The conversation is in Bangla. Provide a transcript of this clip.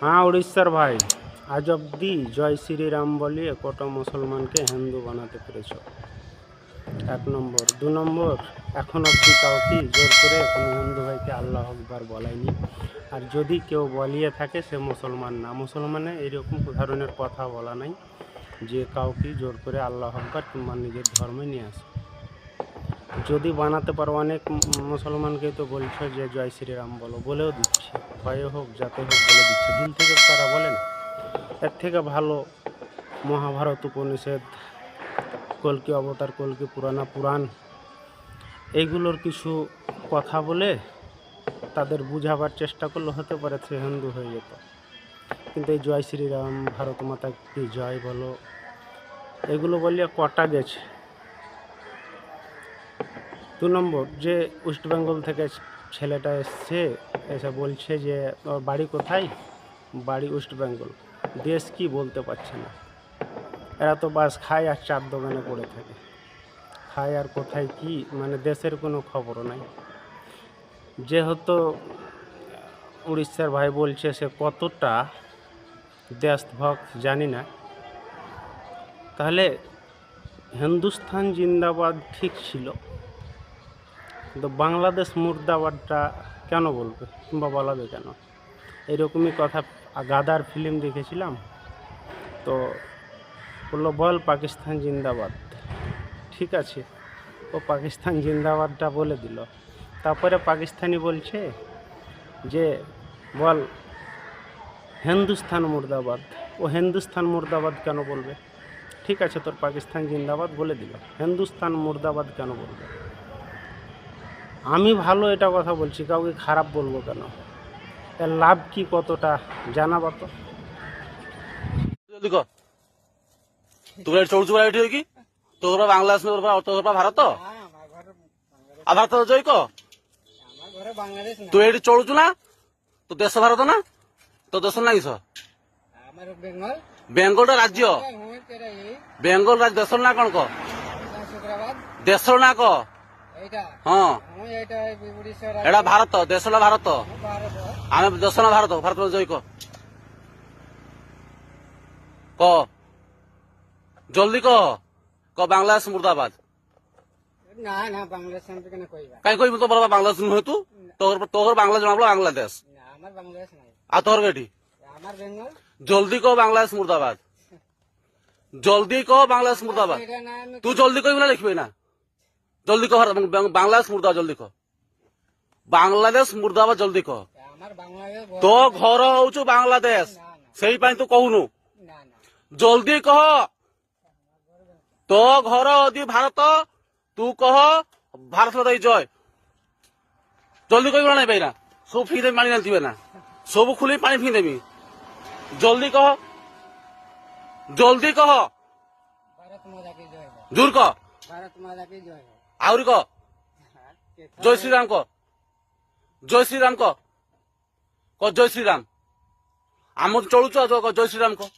হ্যাঁ উড়িষ্যার ভাই আজ অব্দি জয় শ্রীরাম বলিয়ে কত মুসলমানকে হিন্দু বানাতে পেরেছ এক নম্বর দু নম্বর এখন অব্দি কাউকে জোর করে কোনো হিন্দু ভাইকে আল্লাহ আকবার বলায়নি আর যদি কেউ বলিয়ে থাকে সে মুসলমান না মুসলমানে এরকম ধরনের কথা বলা নাই যে কাউকে জোর করে আল্লাহ আকবার কিংবা নিজের ধর্মে নিয়ে আসে যদি বানাতে পারো অনেক মুসলমানকে তো বলছো যে জয় শ্রীরাম বলো বলেও দিচ্ছে ভয়ে হোক, যাতে হোক বলে দিচ্ছে। দিল থেকে তারা বলেন এর থেকে ভালো মহাভারত উপনিষেধ কলকি অবতার, কলকি পুরানা পুরাণ, এইগুলোর কিছু কথা বলে তাদের বুঝাবার চেষ্টা করলে হতে পারে সে হিন্দু হয়ে যেত। কিন্তু এই জয় শ্রীরাম, ভারত মাতা কি জয় বলো? এগুলো বলিয়ে কটা গেছে? দু নম্বর, যে ওয়েস্ট বেঙ্গল থেকে ছেলেটা এসছে, এসে বলছে যে ওর বাড়ি কোথায়? বাড়ি ওয়েস্ট বেঙ্গল। দেশ কি বলতে পারছে না। এরা তো বাস খায় আর চার দোকানে পড়ে থাকে। খায় আর কোথায় কি? মানে দেশের কোনো খবরও নাই। যেহেতু উড়িষ্যার ভাই বলছে সে কতটা দেশভক্ত, জানি না। তাহলে হিন্দুস্তান জিন্দাবাদ ঠিক ছিল। কিন্তু বাংলাদেশ মুর্দাবাদটা কেন বলবে? কিংবা বলাবে কেন? এরকমই কথা গাদার ফিল্ম দেখেছিলাম। তো বলল, বল পাকিস্তান জিন্দাবাদ। ঠিক আছে। ও পাকিস্তান জিন্দাবাদটা বলে দিল। তারপরে পাকিস্তানি বলছে যে, বল, হিন্দুস্তান মুর্দাবাদ। ও হিন্দুস্তান মুর্দাবাদ কেন বলবে? ঠিক আছে, তোর পাকিস্তান জিন্দাবাদ বলে দিল। হিন্দুস্তান মুর্দাবাদ কেন বলবে? আমি ভালো এটা কথা বলছি কাউকে খারাপ বলব কেন? তার লাভ কি কতটা জানাবা তো। তোমরা চৌচু এটি কি? বাংলাদেশ ভারত এটি না? তো না? তো না রাজ্য। বেঙ্গল দেশ না কন ক? না ক? ହଁ হুঁ এইটা উড়িষ্যার ଏଇଟା ଭାରତ ଦେଶଟା ଭାରତ ভারত ଆମେ ଦେଶ ନା ଭାରତ ଭାରତ ଜୟ କ କହ ଜଲ୍ଦି କହ କହ ବାଂଲାଦେଶ ମୁର୍ଦାବାଦ না না বাংলাদেশ আমি কেন কইবা କାଇଁ କହିବୁ ତୋ ବରା ବାଂଲାଦେଶ ନୁହେଁ ତୁ ତୋର ତୋର ବାଂଲା ଜଣା ପଡିଲା ବାଂଲାଦେଶ না আমার বাংলাদেশ নাই ଆଉ ତୋର ଏଠି আমার বেঙ্গল জলদি কহ বাংলাদেশ মুর্দাবাদ জলদি কহ বাংলাদেশ মুর্দাবাদ এটা না আমি তু জলদি কইবি না লিখবি না জলদি কহ বাংলাদেশ মুর্দাবাদ জলদি কহ বাংলাদেশ মুর্দাবাদ জলদি কহ তো ঘর হচ্ছে বাংলাদেশ সেই পাই তো কহুনু। জলদি কহ। তো ঘর অধি ভারত তু কহ ভারত মাতা জয়। জলদি কহিব না ভাই না সব ফিঙ্গি দেবি পানি নালতিবে না। সবু খুলি পানি ফিঙ্গি দেবি। জলদি কহ। জলদি কহ। জোর কহ भारत माता की जय ଆହୁରି କହ ଜୟ ଶ୍ରୀରାମ କହ ଜୟ ଶ୍ରୀରାମ କହ କହ ଜୟ ଶ୍ରୀରାମ ଆମ ଚଳୁଛୁ ଆଉ କହ ଜୟ ଶ୍ରୀରାମ କହ